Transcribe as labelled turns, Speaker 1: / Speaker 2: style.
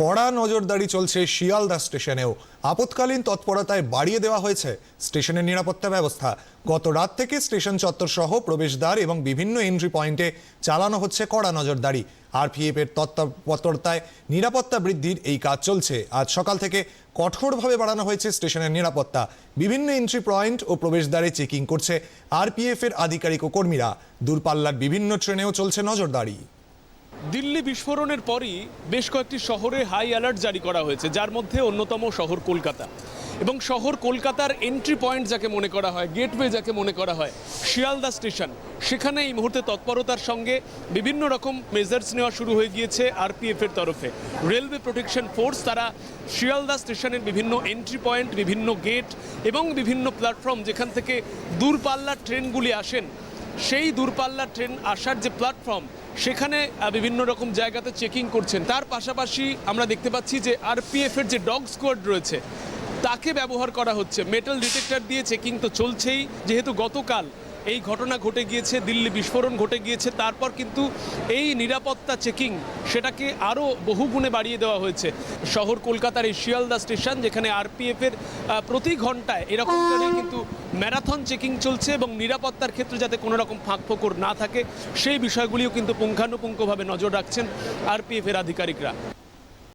Speaker 1: কড়া নজরদারি চলছে শিয়ালদা স্টেশনেও। আপৎকালীন তৎপরতায় বাড়িয়ে দেওয়া হয়েছে স্টেশনের নিরাপত্তা ব্যবস্থা। গত রাত থেকে স্টেশন চত্বর সহ প্রবেশদ্বার এবং বিভিন্ন এন্ট্রি পয়েন্টে চালানো হচ্ছে কড়া নজরদারি। আরপিএফ এর তৎপরতায় নিরাপত্তা বৃদ্ধির এই কাজ চলছে। আজ সকাল থেকে কঠোরভাবে বাড়ানো হয়েছে স্টেশনের নিরাপত্তা। বিভিন্ন এন্ট্রি পয়েন্ট ও প্রবেশদ্বারে চেকিং করছে আরপিএফ এর আধিকারিক ও কর্মীরা। দূরপাল্লার বিভিন্ন ট্রেনেও চলছে নজরদারি।
Speaker 2: দিল্লি বিস্ফোরণের পরই বেশ কয়েকটি শহরে হাই অ্যালার্ট জারি করা হয়েছে, যার মধ্যে অন্যতম শহর কলকাতা। এবং শহর কলকাতার এন্ট্রি পয়েন্ট যাকে মনে করা হয় গেটওয়ে যাকে মনে করা হয়, শিয়ালদা স্টেশন সেখানে এই মুহূর্তে তৎপরতার সঙ্গে বিভিন্ন রকম মেজার্স নেওয়া শুরু হয়ে গিয়েছে আরপিএফ এর তরফে। রেলওয়ে প্রোটেকশন ফোর্স তারা শিয়ালদা স্টেশনের বিভিন্ন এন্ট্রি পয়েন্ট বিভিন্ন গেট এবং বিভিন্ন প্ল্যাটফর্ম যেখান থেকে দূরপাল্লার ট্রেনগুলি আসেন, সেই দূরপাল্লার ট্রেন আসার যে প্ল্যাটফর্ম সেখানে বিভিন্ন রকম জায়গাতে চেকিং করছেন। তার পাশাপাশি আমরা দেখতে পাচ্ছি যে আর পি এফের যে ডগ স্কোয়াড রয়েছে, তাকে ব্যবহার করা হচ্ছে। মেটাল ডিটেক্টর দিয়ে চেকিং তো চলছেই, যেহেতু গতকাল এই ঘটনা ঘটে গিয়েছে দিল্লি বিস্ফোরণ ঘটে গিয়েছে তারপর কিন্তু এই নিরাপত্তা চেকিং সেটাকে আরও বহুগুণে বাড়িয়ে দেওয়া হয়েছে। শহর কলকাতার এই শিয়ালদা স্টেশন যেখানে আরপিএফ এর আহ, প্রতি ঘন্টায় এরকম করে কিন্তু ম্যারাথন চেকিং চলছে এবং নিরাপত্তার ক্ষেত্রে যাতে কোনো রকম ফাঁক ফোকর না থাকে সেই বিষয়গুলিও কিন্তু পুঙ্খানুপুঙ্খভাবে নজর রাখছেন আরপিএফ এর আধিকারিকরা।